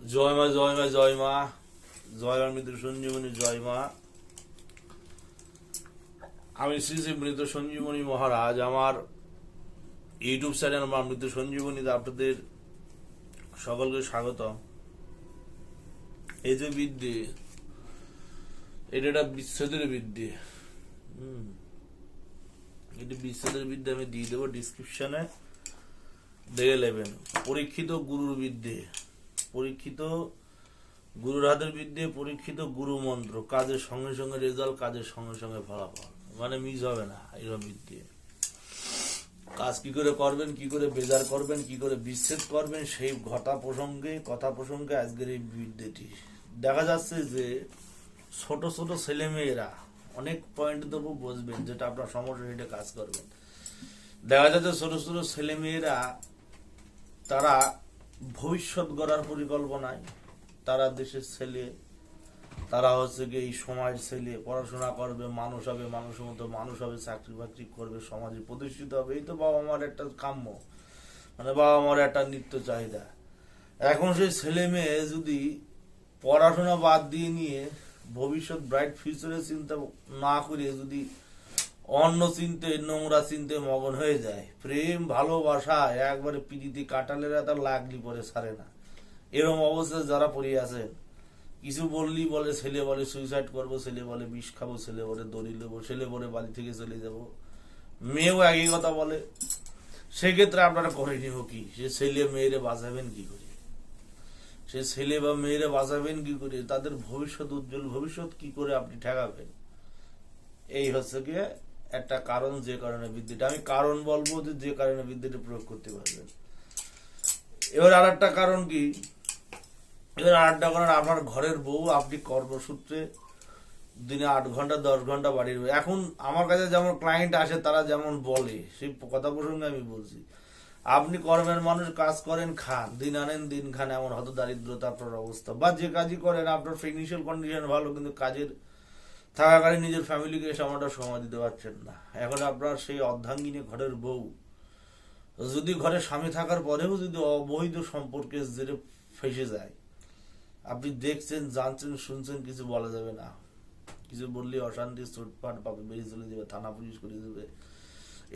জয় মা জয় মা জয় মা। জয় মা মৃত্যু সঞ্জীবনী, জয় মা। আমি শ্রী শ্রী মৃত সঞ্জীবনী মহারাজ, আমার ইউটিউব চ্যানেল আমার মৃত সঞ্জীবনীতে আপনাদের সকলকে স্বাগত এই যে বিদ্যে এটা একটা বিচ্ছেদের বিদ্যে হুম। এটি বিচ্ছেদের বিদ্যে আমি দিয়ে দেবো ডিসক্রিপশনে দেখে নেবেন। পরীক্ষিত গুরুর বিদ্যে পরীক্ষিত গুরুর হাতের বিদ্যে পরীক্ষিত গুরু মন্ত্র, কাজের সঙ্গে সঙ্গে রেজাল্ট, কাজের সঙ্গে সঙ্গে ফলাফল। মানে মিস হবে না এরকম বিদ্যে। কাজ কি করে করবেন, কি করে বেজার করবেন, কি করে বিচ্ছেদ করবেন, সেই ঘটা প্রসঙ্গে, কথা প্রসঙ্গে আজকের এই বিদ্যেটি। দেখা যাচ্ছে যে ছোট ছোট ছেলে মেয়েরা অনেক পয়েন্ট দেবো বুঝবেন যেটা আপনার সমস্যা, সেটা কাজ করবেন। দেখা যাচ্ছে ছোট ছোট ছেলে মেয়েরা তারা ভবিষ্যৎ গড়ার পরিকল্পনায় তারা দেশের ছেলে, তারা হচ্ছে কি এই সময়ের ছেলে, পড়াশোনা করবে, মানুষ হবে, মানুষের মতো মানুষ হবে, চাকরি বাকরি করবে, সমাজে প্রতিষ্ঠিত হবে, এই তো বাবা মার একটা কাম্য। মানে বাবা মার একটা নিত্য চাহিদা। এখন সেই ছেলে মেয়ে যদি পড়াশোনা বাদ দিয়ে নিয়ে ভবিষ্যৎ ব্রাইট ফিউচারের চিন্তা না করে যদি অন্য চিনতে, নোংরা চিনতে মগন হয়ে যায়। প্রেম, ভালোবাসা, একবারে পিড়িতে কাটালেরা তার লাগলি পরে সারে না। এরকম অবস্থায় যারা পড়ে আছেন, কিছু বললি বলে ছেলে বলে সুইসাইড করব, ছেলে বলে বিষ খাব, ছেলে বলে দড়ি নেব, ছেলে বলে বাড়ি থেকে চলে যাব। মেয়েও একই কথা বলে। সেক্ষেত্রে আপনারা করে নিব কি? সে ছেলে মেয়েরে বাঁচাবেন কি করে? সে ছেলে বা মেয়েরে বাঁচাবেন কি করে? তাদের ভবিষ্যৎ উজ্জ্বল ভবিষ্যৎ কি করে আপনি ঠেকাবেন? এই হচ্ছে গিয়ে একটা কারণ যে কারণে বৃদ্ধিটা আমি কারণ বলব যে যে কারণে বৃদ্ধিটা প্রয়োগ করতে পারবেন। এবার আর একটা কারণ কি? এবার আর একটা কারণ, আপনার ঘরের বউ, আপনি কর্মসূত্রে দিনে আট ঘণ্টা, দশ ঘণ্টা বাড়ির। এখন আমার কাছে যেমন ক্লায়েন্ট আসে, তারা যেমন বলে, সেই কথা প্রসঙ্গে আমি বলছি। আপনি কর্মের মানুষ, কাজ করেন, খান, দিন আনেন, দিন খান, এমন হয়তো দারিদ্রতা আপনার অবস্থা। বা যে কাজই করেন, আপনার ফিনান্সিয়াল কন্ডিশন ভালো, কিন্তু কাজের থাকাকালীন নিজের ফ্যামিলিকে সময়টা সময় দিতে পারছেন না। এখন আপনার সেই অর্ধাঙ্গিনী ঘরের বউ, যদি ঘরে স্বামী থাকার পরেও যদি অবৈধ সম্পর্কে জেরে ফেসে যায়, আপনি দেখছেন, জানছেন, শুনছেন, কিছু বলা যাবে না। কিছু বললে, অশান্তি চোটপাট পাবে বেরিয়ে চলে যাবে, থানা পুলিশ করে দেবে।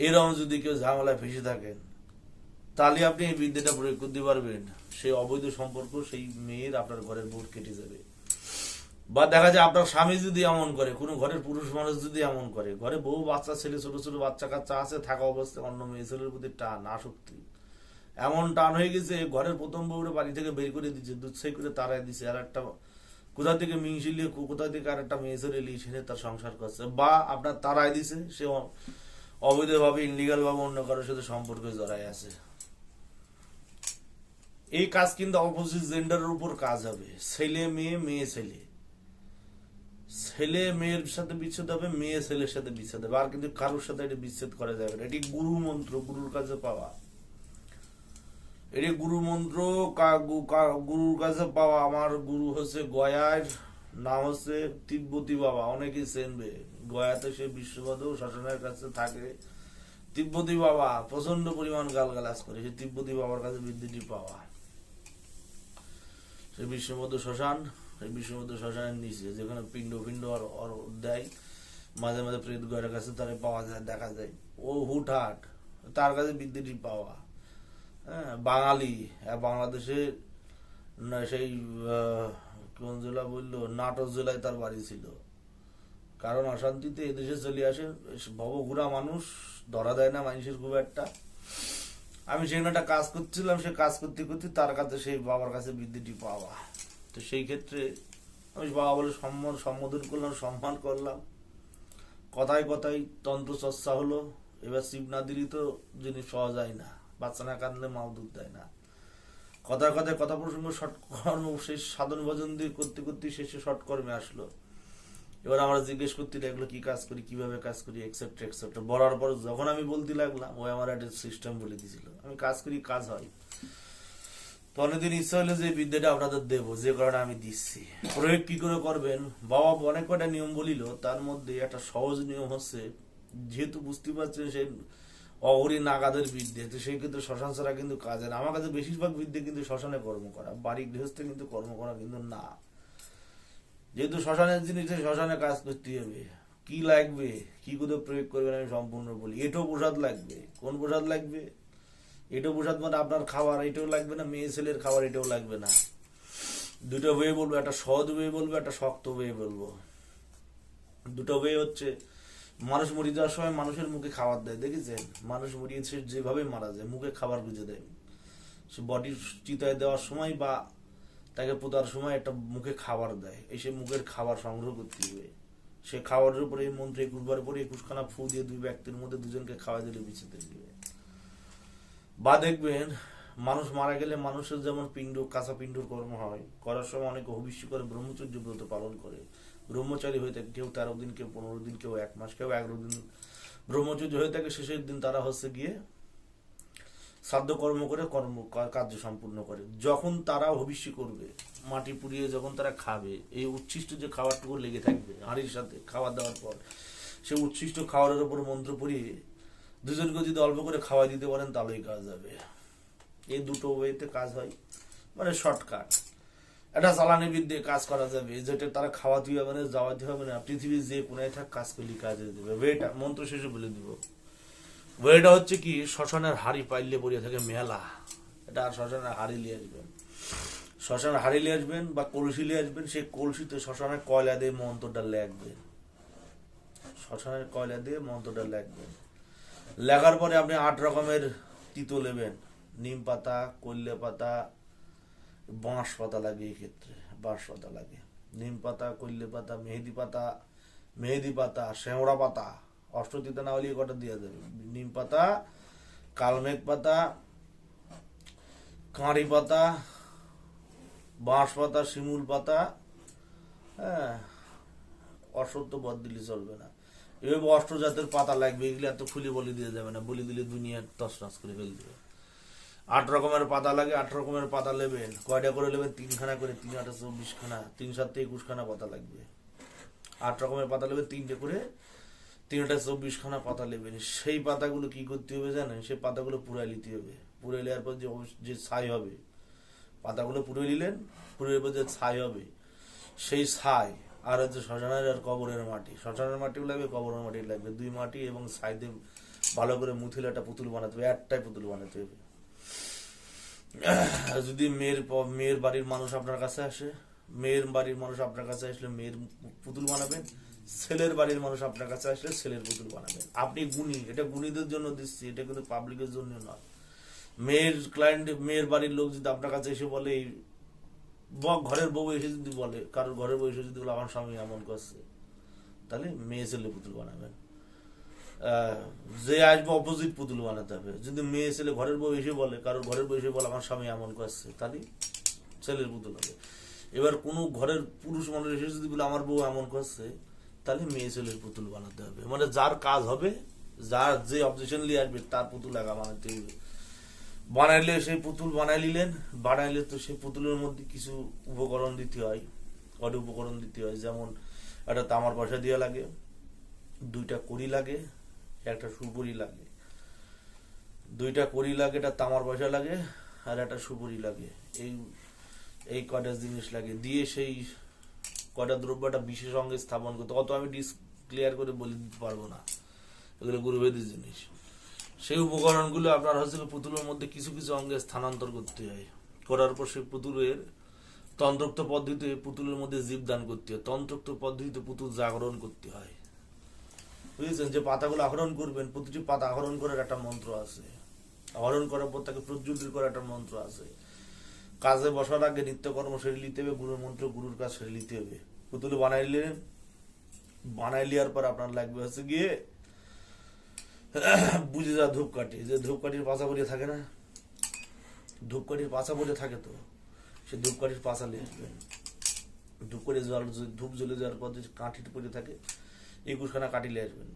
এরকম যদি কেউ ঝামেলায় ফেসে থাকেন, তাহলে আপনি এই বিদ্যাটা প্রয়োগ করতে পারবেন। সেই অবৈধ সম্পর্ক সেই মেয়ের আপনার ঘরের বোর্ড কেটে যাবে। বা দেখা যায় আপনার স্বামী যদি এমন করে, কোনো ঘরের পুরুষ মানুষ যদি এমন করে, ঘরে বউ, বাচ্চা, ছেলে, ছোট ছোট, বাচ্চা, কাচ্চা আছে, থাকা অবস্থায় অন্য মেয়ে ছেলের প্রতি টান, আসক্তি। এমন টান হয়ে গেছে, ঘরের প্রথম বউরে বাড়ি থেকে বের করে দিচ্ছে দুধ করে তারাই দিচ্ছে আর একটা কোথা থেকে মিংসিলিয়ে কোথা থেকে আর একটা মেয়ে ছেলে লিয়ে তার সংসার করছে, বা আপনার তারাই দিছে সে অবৈধভাবে ইনলিগাল ভাবে অন্য কারোর সাথে সম্পর্কে জড়াই আছে। এই কাজ কিন্তু অপোজিট জেন্ডারের উপর কাজ হবে। ছেলে মেয়ে মেয়ে ছেলে। ছেলে মেয়ের সাথে বিচ্ছেদ হবে, মেয়ে ছেলের সাথে বিচ্ছেদ হবে। আর কিন্তু কারোর সাথে এটি বিচ্ছেদ করা যাবে না। এটি গুরু মন্ত্র? গুরুর কাছে পাওয়া। এটি গুরু মন্ত্র? গুরুর কাছে পাওয়া। আমার গুরু হচ্ছে গয়ার, নাম হচ্ছে তিব্বতী বাবা। অনেকেই চেনবে। গয়াতে সে বিশ্ববাদও শাসনের কাছে থাকে। তিব্বতী বাবা প্রচণ্ড পরিমাণ গালগালাজ করে। সে তিব্বতী বাবার কাছে বিদ্যুটি পাওয়া। সে বিশ্বমধ্য শ্মশান। এই বিশ্বমধ্য শ্মশানের নিচে, যেখানে পিণ্ড পিণ্ড আর আর দেয়। মাঝে মাঝে প্রেত গয়ের কাছে তারা পাওয়া যায়, দেখা যায়। ও হুটহাট, তার কাছে বিদ্যুটি পাওয়া। হ্যাঁ বাঙালি। আর বাংলাদেশে না, সেই কোন জেলা বলল? নাটক জেলায় তার বাড়ি ছিল। কারণ অশান্তিতে এদেশে চলে আসে ভবঘুরা মানুষ, ধরা দেয় না মানুষের খুব একটা। আমি সেখানে একটা কাজ করছিলাম, সে কাজ করতে করতে তার কাছে সেই বাবার কাছে বিদ্যুটি পাওয়া। তো সেই ক্ষেত্রে আমি বাবা বলে সম্মান, সম্বোধন করলাম, সম্মান করলাম। কথায় কথায় তন্ত্র চর্চা হলো, এবার শিব না দিলি তো জিনিস পাওয়া যায় না, বাচ্চা না কাঁদলে মাও দুধ দেয় না। কথায় কথায় কথা প্রসঙ্গ শর্ট কর্ম শেষ, সাধন ভজন দিয়ে করতে করতে শেষে শর্ট কর্মে আসলো। এবার আমরা জিজ্ঞেস করতে লাগল, কি কাজ করি, কীভাবে কাজ করি? এক্সেপ্ট এক্সেপ্ট বলার পর যখন আমি বলতে লাগলাম ওই আমার একটা সিস্টেম বলে দিয়েছিল। আমি কাজ করি, কাজ হয়। তো অনেকদিন ইচ্ছা হলো যে বিদ্যাটা আপনাদের দেবো, যে কারণে আমি দিচ্ছি। প্রয়োগ কি করে করবেন? বাবা অনেক কটা নিয়ম বলিল, তার মধ্যে একটা সহজ নিয়ম হচ্ছে, যেহেতু বুঝতে পারছেন সেই অহরি নাগাদের বিদ্যে, তো সেই ক্ষেত্রে শ্মশান ছাড়া কিন্তু কাজে না। আমার কাছে বেশিরভাগ বিদ্যে কিন্তু শ্মশানে কর্ম করা, বাড়ি গৃহস্থে কিন্তু কর্ম করা কিন্তু না। যেহেতু শ্মশানের জিনিস শ্মশানে কাজ করতে হবে। কি লাগবে? কি করে প্রয়োগ করবেন আমি সম্পূর্ণ বলি। এটাও প্রসাদ লাগবে। কোন প্রসাদ লাগবে? এটাও প্রসাদ মানে আপনার খাবার, এটাও লাগবে না, মেয়ে ছেলের খাবার, এটাও লাগবে না। দুটো ওয়ে বলব, একটা সহজ ওয়ে বলব, একটা শক্ত ওয়ে বলব। দুটো ওয়ে হচ্ছে, মানুষ মরে যাওয়ার সময় মানুষের মুখে খাবার দেয়, দেখেছেন? মানুষ মরিয়েছে যেভাবে মারা যায়, মুখে খাবার গুঁজে দেয়। সে বডির চিতায় দেওয়ার সময় বা তাকে পোতার সময় একটা মুখে খাবার দেয় এসে মুখের খাবার সংগ্রহ করতে হবে। সে খাবারের উপরে মন্ত্রে একুশবার পরে একুশখানা ফু দিয়ে দুই ব্যক্তির মধ্যে দুজনকে খাওয়া দিলে বিচিতে দিবে বা দেখবেন, মানুষ মারা গেলে মানুষের যেমন পিণ্ড, কাঁচা পিণ্ডর কর্ম হয়, করার সময় অনেকে ভবিষ্য করে, ব্রহ্মচর্য ব্রত পালন করে। ব্রহ্মচারী হয়ে থাকে কেউ তেরো দিন, কেউ পনেরো দিন, কেউ এক মাস, কেউ এগারো দিন। ব্রহ্মচর্য হয়ে থাকে, শেষের দিন তারা হচ্ছে গিয়ে সাধ্য কর্ম করে, কর্ম, কার্য সম্পূর্ণ করে। যখন তারা ভবিষ্য করবে, মাটি পুড়িয়ে যখন তারা খাবে, এই উচ্ছিষ্ট যে খাবারটুকু লেগে থাকবে, হাঁড়ির সাথে খাবার দেওয়ার পর সে উচ্ছিষ্ট খাবারের উপর মন্ত্র পড়িয়ে দুজনকে যদি অল্প করে খাওয়াই দিতে পারেন, তাহলেই কাজ হবে। এই দুটো ওয়েতে কাজ হয়। মানে শর্টকাট একটা চালানি বিদ্যে কাজ করা যাবে। যেটা তারা খাওয়াতে হবে না যাওয়াতে হবে না পৃথিবীর যে কোনায় থাক কাজ করলে কাজে দেবে। ওয়েটা মন্ত্র শেষে বলে দিব। ওয়েটা হচ্ছে কি, শ্মশানের হাড়ি পাইলে পড়িয়ে থাকে মেলা। এটা আর শ্মশানের হাড়ি নিয়ে আসবেন। শ্মশানের হাড়ি নিয়ে আসবেন বা কলসি নিয়ে আসবেন, সেই কলসিতে শ্মশানের কয়লা দিয়ে মন্ত্রটা লাগবে শ্মশানের কয়লা দিয়ে মন্ত্রটা লেখবেন। লেখার পরে আপনি আট রকমের তিতো নেবেন। নিম পাতা কল্যা পাতা, বাঁশ পাতা লাগে এই ক্ষেত্রে, বাঁশ পাতা লাগে। নিম পাতা কল্যা পাতা, মেহেদি পাতা মেহেদি পাতা শেওড়া পাতা, অষ্টতিতে না হলে কটা দিয়ে দেবে নিম পাতা, কালমেঘ পাতা, কাঁড়ি পাতা, বাঁশ পাতা, শিমুল পাতা হ্যাঁ অসত্য বদ দিলে চলবে না। এভাবে অষ্ট জাতের পাতা লাগবে, এগুলো এত খুলে বলি দিয়ে যাবে না, বলি দিলে দুনিয়া তসনস করে ফেল দেবে। আট রকমের পাতা লাগে, আট রকমের পাতা নেবেন, কয়টা করে নেবেন? তিনখানা করে, তিন আটা চব্বিশ খানা তিন সাত একুশ খানা পাতা লাগবে। আট রকমের পাতা নেবেন, তিনটে করে তিনটা চব্বিশ খানা পাতা নেবেন। সেই পাতাগুলো কি করতে হবে জানেন? সেই পাতাগুলো পুরাই নিতে হবে। পুরাই নেওয়ার পর যে যে ছাই হবে, পাতাগুলো পুড়ে নিলেন পুড়ে পর যে ছাই হবে, সেই ছাই আর হচ্ছে শ্মশানের আর কবরের মাটি। শ্মশানের মাটিও লাগবে, কবরের মাটি লাগবে। দুই মাটি এবং সাইডে ভালো করে মুথিল একটা পুতুল বানাতে হবে, একটাই পুতুল বানাতে হবে। যদি মেয়ের মেয়ের বাড়ির মানুষ আপনার কাছে আসে, মেয়ের বাড়ির মানুষ আপনার কাছে আসলে মেয়ের পুতুল বানাবেন, ছেলের বাড়ির মানুষ আপনার কাছে আসলে ছেলের পুতুল বানাবেন। আপনি গুণী, এটা গুণীদের জন্য দিচ্ছি, এটা কিন্তু পাবলিকের জন্য নয়। মেয়ের ক্লায়েন্ট মেয়ের বাড়ির লোক যদি আপনার কাছে এসে বলে ঘরের বউ এসে যদি বলে, কারোর ঘরের বউ এসে যদি বলে, আমার স্বামী এমন করছে, তাহলে মেয়ে ছেলে পুতুল বানাবেন। যে আসবে অপোজিট পুতুল বানাতে হবে। যদি মেয়ে ছেলে ঘরের বউ এসে বলে, কারোর ঘরের বউ এসে বলে, আমার স্বামী এমন করছে, তাহলে ছেলের পুতুল হবে। এবার কোনো ঘরের পুরুষ মানুষ এসে যদি বলে, আমার বউ এমন করছে, তাহলে মেয়ে ছেলের পুতুল বানাতে হবে। মানে যার কাজ হবে, যার যে অবজেকশন নিয়ে আসবে, তার পুতুল লাগা বানাতে হবে। বানাইলে সেই পুতুল বানাই নিলেন, বানাইলে তো সেই পুতুলের মধ্যে কিছু উপকরণ দিতে হয় কটা উপকরণ দিতে হয়? যেমন একটা তামার পয়সা দেওয়া লাগে, দুইটা কড়ি লাগে, একটা সুপুরি লাগে। দুইটা কড়ি লাগে, একটা তামার পয়সা লাগে, আর একটা সুপুরি লাগে। এই এই কটা জিনিস লাগে। দিয়ে সেই কটা দ্রব্যটা বিশেষ অঙ্গে স্থাপন করতে, অত আমি ডিস ক্লিয়ার করে বলে দিতে পারব না। এগুলো গুরুভেদের জিনিস। সেই উপকরণগুলো আপনার হচ্ছে পুতুলের মধ্যে কিছু কিছু অঙ্গে স্থানান্তর করতে হয়। করার পর সেই পুতুলের তন্ত্রোক্ত পদ্ধতিতে পুতুলের মধ্যে জীবদান করতে হয়। তন্ত্রোক্ত পদ্ধতিতে পুতুল জাগরণ করতে হয়। বুঝেছেন? যে পাতাগুলো আহরণ করবেন, প্রতিটি পাতা আহরণ করার একটা মন্ত্র আছে। আহরণ করার পর তাকে প্রজ্বলিত করার একটা মন্ত্র আছে। কাজে বসার আগে নিত্যকর্ম সেরে নিতে হবে, গুরুর মন্ত্র, গুরুর কাজ সেরে নিতে হবে। পুতুল বানাইলে বানাই লিয়ার পর আপনার লাগবে হচ্ছে গিয়ে বুঝে যা ধূপকাঠি, যে ধূপকাঠির পাশা পড়ে থাকে না? ধূপকাঠির পাশা পড়ে থাকে তো, সে ধূপকাঠির পাশা নিয়ে আসবেন ধূপকাঠি জল, ধূপ জ্বলে যাওয়ার পর যে কাঠিটি পড়ে থাকে, একুশখানা কাঠি নিয়ে আসবেন।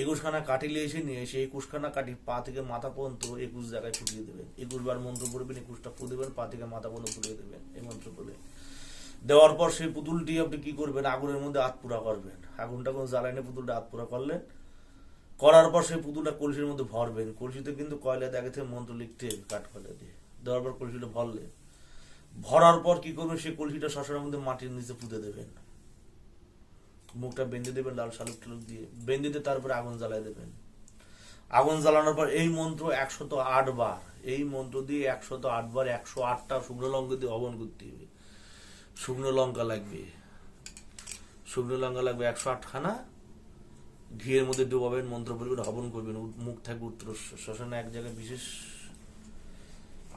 একুশখানা কাঠি নিয়ে এসে নিয়ে এসে একুশখানা কাঠি পা থেকে মাথা পর্যন্ত একুশ জায়গায় ফুটিয়ে দেবেন। একুশ বার মন্ত্র পড়বেন, একুশটা ফু দেবেন, পা থেকে মাথা পর্যন্ত ফুটিয়ে দেবেন এই মন্ত্র বলে। দেওয়ার পর সেই পুতুলটি আপনি কি করবেন? আগুনের মধ্যে হাত পুরা করবেন। আগুনটা কোনো জ্বালানি পুতুলটা? হাত পুরা করলেন। করার পর সেই পুতুলটা কলসির মধ্যে ভরবেন কলসিতে কিন্তু কয়লা দেখে থেকে মন্ত্র লিখতে কাঠ কয়লা দিয়ে। দেওয়ার পর কলসিটা ভরলে। ভরার পর কি করবেন সেই কলসিটা শ্মশানের মধ্যে মাটির নিচে পুঁতে দেবেন মুখটা বেঁধে দেবেন লাল শালুক টালুক দিয়ে। বেঁধে দিয়ে তারপরে আগুন জ্বালায় দেবেন আগুন জ্বালানোর পর এই মন্ত্র একশত আট বার। এই মন্ত্র দিয়ে একশত আট বার একশো আটটা শুকনো লঙ্কা দিয়ে হবন করতে হবে। শুকনো লঙ্কা লাগবে। শুকনো লঙ্কা লাগবে একশো আটখানা। ঘিয়ের মধ্যে ডুবাবেন, মন্ত্র বলবেন, হবন করবেন মুখ থাকবে উত্তর শ্মশানে এক জায়গায় বিশেষ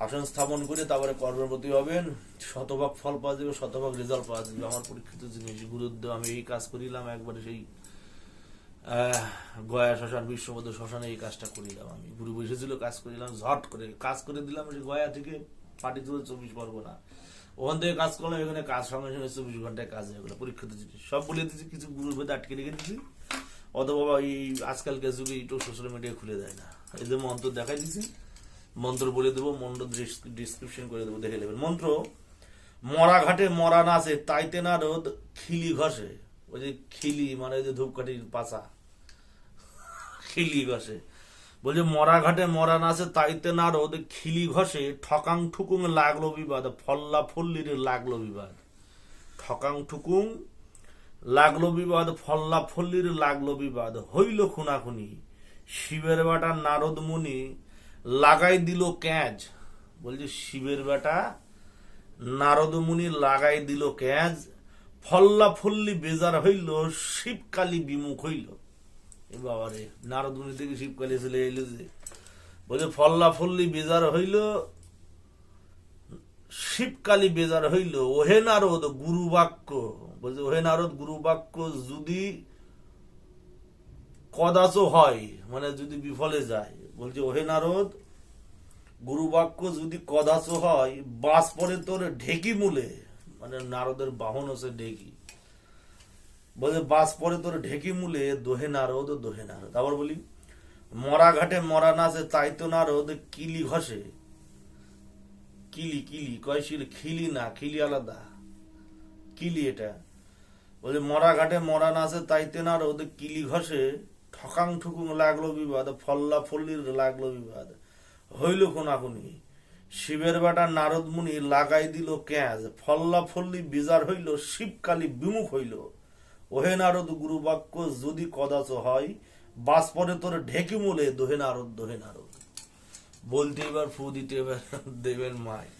আসন স্থাপন করে তারপরে কর্মপতি হবেন। শতভাগ ফল পাওয়া যাবে, শতভাগ রেজাল্ট পাওয়া যাবে। আমার পরীক্ষিত জিনিস গুরুত্ব আমি এই কাজ করিলাম, একবারে সেই গয়া শ্মশান বিশ্ববদ্ধ শ্মশানে এই কাজটা করিলাম আমি। গুরু বসেছিল, কাজ করিলাম, ঝট করে কাজ করে দিলাম গয়া থেকে পাটি তুলে চব্বিশ পরগনা। ওখান থেকে কাজ করলাম, এখানে কাজ, সঙ্গে সঙ্গে চব্বিশ ঘন্টায় কাজ হয়ে গেলো, পরীক্ষিত জিনিস। সব বলে দিচ্ছি কিছু গুরুর ভেতরে আটকে রেখে দিচ্ছি অথবা এই আজকালকার যুগে ইউটিউব সোশ্যাল মিডিয়া খুলে দেয় না। যে মন্ত্র দেখাই দিচ্ছি মন্ত্র বলে দেবো, মন্ত্র ডিসক্রিপশন করে দেবো, দেখে নেবেন। মন্ত্র, মরা ঘাটে মরা নাচে তাইতে না রোদ, খিলি ঘষে। ওই যে খিলি মানে ওই যে ধূপকাঠির পাশা খিলি ঘষে। বলছে, মরা ঘাটে মরা নাচে তাইতে না রোদ, খিলি ঘষে, ঠকাং ঠুকুং লাগল বিবাদ, ফল্লা ফল্লির লাগল বিবাদ। ঠকাং ঠুকুং লাগল বিবাদ, ফল্লা ফল্লির লাগল বিবাদ, হইল খুনাখুনি। শিবের বেটা নারদ মুনি লাগাই দিল ক্যাজ বলছে, শিবের বেটা নারদ মুনি লাগাই দিল ক্যাজ ফল্লা ফল্লি বেজার হইল, শিবকালী বিমুখ হইল। বাবারে, নারদ মুনি থেকে শিবকালী চলে এলো যে। বলছে, ফল্লা ফল্লি বেজার হইল, শিবকালী বেজার হইল, ওহে নারদ গুরু বাক্য বলছে, ওহে নারদ গুরু বাক্য যদি কদাচ হয় মানে যদি বিফলে যায়। বলছে, ওহে নারদ গুরু বাক্য যদি কদাচ হয় বাস পরে তোর ঢেকি মূলে। মানে নারদের বাহন হচ্ছে ঢেকি। বলছে বাস পরে তোর ঢেকি মূলে, দোহে নারদ দোহে নারদ। আবার বলি, মরা ঘাটে মরা নাচে, তাই তো নারদ, কিলি ঘষে। কিলি কিলি কয়শিল খিলি না, খিলি আলাদা। কিলি এটা। বলছে মরা ঘাটে মরা নাচে তাইতে না আর ওদের কিলি ঘষে ঠকাং ঠুকুং লাগল বিবাদ, ফল্লা ফল্লির লাগল বিবাদ। হইল কোনাকুনি শিবের বেটা নারদ মুনি লাগাই দিল ক্যাজ ফল্লা ফল্লি বিজার হইল, শিবকালী বিমুখ হইল। ওহে নারদ, গুরু বাক্য যদি কদাচ হয়, বাস পরে তোর ঢেকি মূলে, দোহে নারদ দোহে নারদ। বলতে এবার ফু দিতে এবার দেবেন মায়।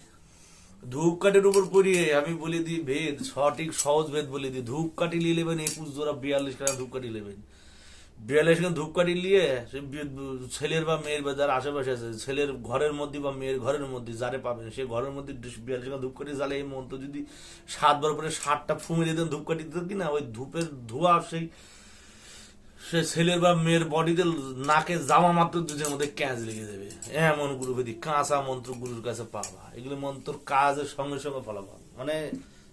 ধূপকাঠির উপর পড়িয়ে আমি বলে দিই ভেদ সঠিক, সহজ ভেদ বলে দিই। ধূপকাঠি নিয়ে নেবেন একুশ জোড়া, বিয়াল্লিশ খানা ধূপকাঠি নেবেন। বিয়াল্লিশ খানা ধূপকাঠি নিয়ে ছেলের বা মেয়ের বা যার আশেপাশে আছে, ছেলের ঘরের মধ্যে বা মেয়ের ঘরের মধ্যে যারে পাবেন, সে ঘরের মধ্যে বিয়াল্লিশ খানা ধূপকাঠি জ্বালে এই মন্ত্র যদি সাতবার পরে ষাটটা ফুমে দিতেন ধূপকাঠি দিত কিনা, ওই ধূপের ধোঁয়া সেই সে ছেলের বা মেয়ের বডিতে নাকে জামা মাত্র দুজনের মধ্যে ক্যাঁচ লেগে যাবে। এমন গুরু গুরুভেদি কাঁচা মন্ত্র গুরুর কাছে পাবা। এগুলো মন্ত্র কাজের সঙ্গে সঙ্গে ফলাফল। মানে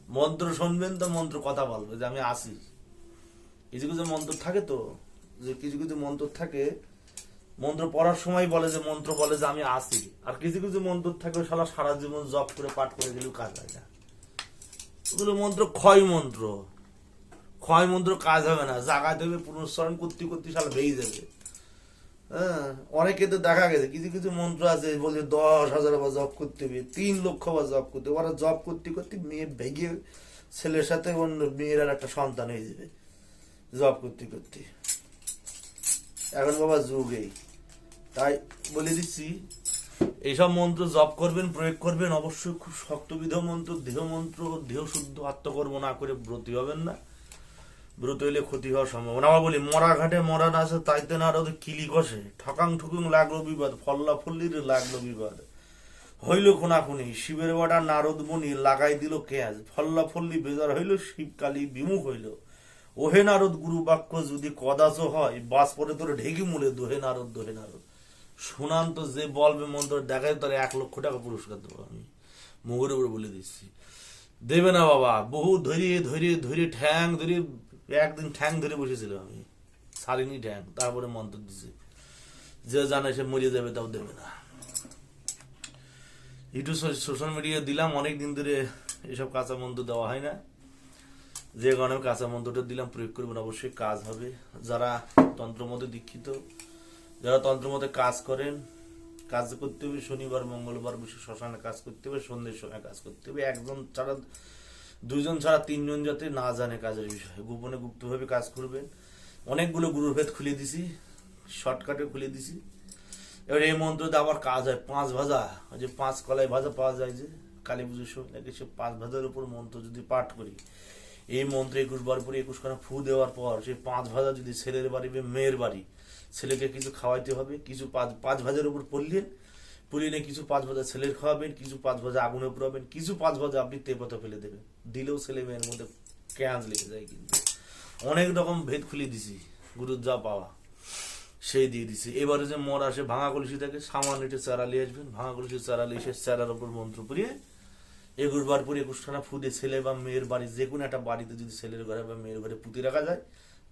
মন্ত্র শুনবেন তো মন্ত্র কথা বলবে যে আমি আসি কিছু কিছু মন্ত্র থাকে তো, যে কিছু কিছু মন্ত্র থাকে, মন্ত্র পড়ার সময় বলে যে, মন্ত্র বলে যে আমি আসি আর কিছু কিছু মন্ত্র থাকে, শালা সারা জীবন জপ করে, পাঠ করে গেলেও কাজ হয় না। ওগুলো মন্ত্র ক্ষয় মন্ত্র। ক্ষয় মন্ত্র কাজ হবে না, জাগা দেবে, পুনঃস্মরণ করতে করতে সাল বেয়ে যাবে। হ্যাঁ অনেকে তো দেখা গেছে, কিছু কিছু মন্ত্র আছে বলছে দশ হাজার বার জব করতে হবে, তিন লক্ষ বার জব করতে ওরা জব করতে করতে মেয়ে ভেঙে ছেলের সাথে অন্য মেয়ের আর একটা সন্তান হয়ে যাবে জব করতে করতে। এখন বাবা যুগ এই। তাই বলে দিচ্ছি, এইসব মন্ত্র জপ করবেন, প্রয়োগ করবেন, অবশ্যই খুব শক্তবিধ মন্ত্র, দেহ মন্ত্র, দেহ শুদ্ধ, আত্মকর্ম না করে ব্রতী হবেন না। ব্রত হইলে ক্ষতি হওয়ার সম্ভাবনা। আবার বলি মরা ঘাটে মরা না আছে তাইতে না রোদে কিলি কষে। ঠকাং ঠুকুং লাগল বিবাদ, ফল্লা ফল্লির লাগল বিবাদ। হইল খুনাখুনি, শিবের বাটা নারদ মুনি লাগাই দিল কেয়াজ। ফল্লা ফল্লি বেজার হইল শিবকালী বিমুখ হইল। ওহে নারদ গুরু বাক্য যদি কদাচ হয়, বাস পরে তোর ঢেকি মূলে, দোহে নারদ দোহে নারদ। শুনান তো যে বলবে মন্ত্র দেখায় তার এক লক্ষ টাকা পুরস্কার দেবো আমি। মুখের উপরে বলে দিচ্ছি। দেবে না বাবা, বহু ধরিয়ে ধরিয়ে ধরে ঠ্যাং ধরে একদিন ঠ্যাং ধরে বসেছিল আমি। সারিনি ঠ্যাং, তারপরে মন্ত্র দিছে। যে জানে সে মরিয়ে যাবে তাও দেবে না। ইউটিউব সোশ্যাল মিডিয়া দিলাম অনেক দিন ধরে এসব কাঁচা মন্ত্র দেওয়া হয় না। যে কারণে আমি কাঁচা মন্ত্রটা দিলাম, প্রয়োগ করবেন, অবশ্যই কাজ হবে। যারা তন্ত্র মতে দীক্ষিত, যারা তন্ত্র মতে কাজ করেন, কাজ করতে হবে, শনিবার, মঙ্গলবার বসে শ্মশানে কাজ করতে হবে, সন্ধ্যের সময় কাজ করতে হবে। একজন ছাড়া দুইজন ছাড়া তিনজন যাতে না জানে কাজের বিষয়ে। গোপনে গুপ্তভাবে কাজ করবেন। অনেকগুলো গুরুভেদ খুলে দিছি শর্টকাটে খুলে দিছি। এবার এই মন্ত্রতে আবার কাজ হয়, পাঁচ ভাজা। যে পাঁচ কলাই ভাজা পাওয়া যায় যে, কালী পুজোর সময়। নাকি সে পাঁচ ভাজার উপর মন্ত্র যদি পাঠ করি। এই মন্ত্র একুশ বার পরে একুশ খানা ফু দেওয়ার পর সেই পাঁচ ভাজা যদি ছেলের বাড়ি বা মেয়ের বাড়ি, ছেলেকে কিছু খাওয়াইতে হবে, কিছু পাঁচ পাঁচ ভাজার উপর পড়লেন পুলিনে কিছু পাঁচ ভাজা ছেলের খাওয়াবেন, কিছু পাঁচ ভাজা আগুনে পুরাবেন কিছু পাঁচ ভাজা আপনি তেপথে ফেলে দেবেন। দিলেও ছেলে মেয়ের মধ্যে ক্যাঁচ লেগে যায় কিন্তু। অনেক রকম ভেদ খুলে দিছি গুরুর যা পাওয়া, সেই দিয়ে দিছি। এবারে যে মর আসে ভাঙা কলসি থেকে সামান্য একটু চারা নিয়ে আসবেন। ভাঙা কলসি চারা নিয়ে এসে চারার উপর মন্ত্র পুড়িয়ে একুশ বার পরে একুশ খানা ফুটে ছেলে বা মেয়ের বাড়ি, যে কোনো একটা বাড়িতে যদি ছেলের ঘরে বা মেয়ের ঘরে পুঁতে রাখা যায়,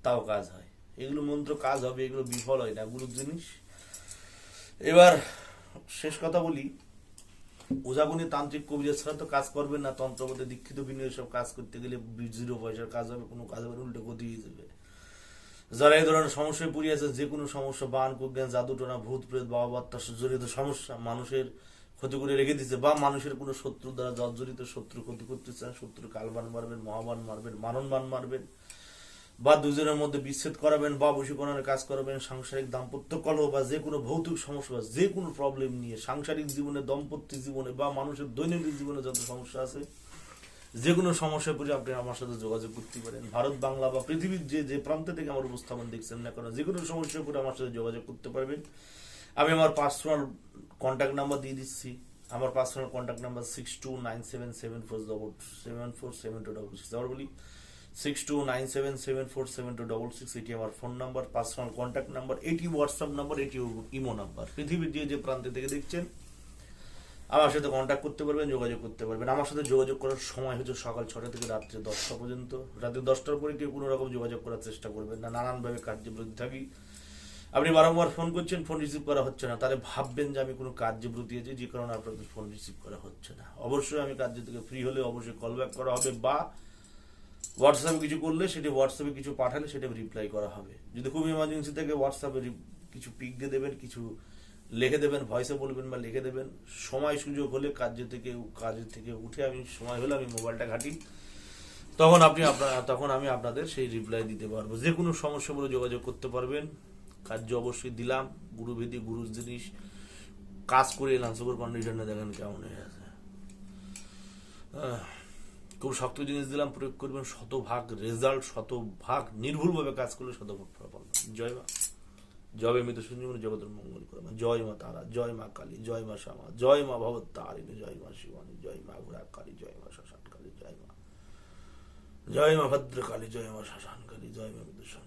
তাও কাজ হয়। এগুলো মন্ত্র কাজ হবে, এগুলো বিফল হয় না, গুরুর জিনিস। এবার শেষ কথা বলি ওজাগুনি তান্ত্রিক কবিরাজ ছাড়া তো কাজ করবেন না। তন্ত্রপথে দীক্ষিত বিনয় সব কাজ করতে গেলে জিরো পয়সার কাজ হবে, কোনো কাজ হবে উল্টে গতি হয়ে যাবে। যারা এই ধরনের সমস্যায় পড়ে আছে, যে কোনো সমস্যা, বান, কুজ্ঞান, জাদু, টোনা, ভূত, প্রেত, বাবা বার্তা জড়িত সমস্যা মানুষের ক্ষতি করে রেখে দিচ্ছে বা মানুষের কোনো শত্রু দ্বারা জর্জরিত শত্রু ক্ষতি করতে চান শত্রু কালবান মারবেন, মহাবান মারবেন মাননবান মারবেন। বা দুজনের মধ্যে বিচ্ছেদ করাবেন, বা বশীকরণের কাজ করাবেন, সাংসারিক দাম্পত্য কলহ বা যে কোনো ভৌতিক সমস্যা বা যে কোনো প্রবলেম নিয়ে সাংসারিক জীবনে দম্পত্য জীবনে বা মানুষের দৈনন্দিন জীবনে যত সমস্যা আছে, যে কোনো সমস্যায় পড়ে আপনি আমার সাথে যোগাযোগ করতে পারেন। ভারত, বাংলা বা পৃথিবীর যে যে প্রান্ত থেকে আমার উপস্থাপন দেখছেন না কেন, যে কোনো সমস্যায় পড়ে আমার সাথে যোগাযোগ করতে পারবেন। আমি আমার পার্সোনাল কন্ট্যাক্ট নাম্বার দিয়ে দিচ্ছি। আমার personal contact number six two nine seven seven four double seven four seven two double six বলি। Six two nine seven seven four seven two double six এটি আমার phone number personal contact number এটি WhatsApp number এটি imo number পৃথিবীর যে যে প্রান্তে থেকে দেখছেন, আমার সাথে কন্ট্যাক্ট করতে পারবেন, যোগাযোগ করতে পারবেন। আমার সাথে যোগাযোগ করার সময় হচ্ছে সকাল ছটা থেকে রাত্রে দশটা পর্যন্ত। রাতে দশটার পরে কেউ কোনো রকম যোগাযোগ করার চেষ্টা করবেন না। নানানভাবে কার্যব্রতি থাকি। আপনি বারংবার ফোন করছেন ফোন রিসিভ করা হচ্ছে না। তাহলে ভাববেন যে আমি কোনো কার্যব্রতি আছি, যে কারণে আপনাদের ফোন রিসিভ করা হচ্ছে না। অবশ্যই আমি কার্য থেকে ফ্রি হলে অবশ্যই কল ব্যাক করা হবে বা হোয়াটসঅ্যাপে কিছু করলে সেটি হোয়াটসঅ্যাপে কিছু পাঠালে সেটা রিপ্লাই করা হবে। যদি খুব ইমার্জেন্সি থাকে হোয়াটসঅ্যাপে কিছু পিক দিয়ে দেবেন কিছু লিখে দেবেন ভয়েসে বলবেন বা লিখে দেবেন। সময় সুযোগ হলে কার্য থেকে কাজের থেকে উঠে আমি সময় হলে আমি মোবাইলটা ঘাঁটি। তখন আপনি আপনার তখন আমি আপনাদের সেই রিপ্লাই দিতে পারব। যে কোনো সমস্যা বলে যোগাযোগ করতে পারবেন। কার্য অবশ্যই দিলাম। গুরুভেদি গুরুর জিনিস। কাজ করে এলাম। সুপার কন্ডিশনে দেখেন কেমন হয়ে আছে। আহ, খুব শক্ত জিনিস দিলাম প্রয়োগ করবেন শতভাগ রেজাল্ট শতভাগ নির্ভুলভাবে কাজ করলে শতভাগ ফলাফল জয় মা জয় মৃত সঞ্জীবনী জগতের মঙ্গল করে জয় মা তারা জয় মা কালী জয় মা শ্যামা জয় মা তারিণী জয় মা শিবানী জয় মা ঘোড়া কালী জয় মা শ্মশান কালী জয় মা জয় মা ভদ্রকালী জয় মা শ্মশান কালী জয় মা মৃত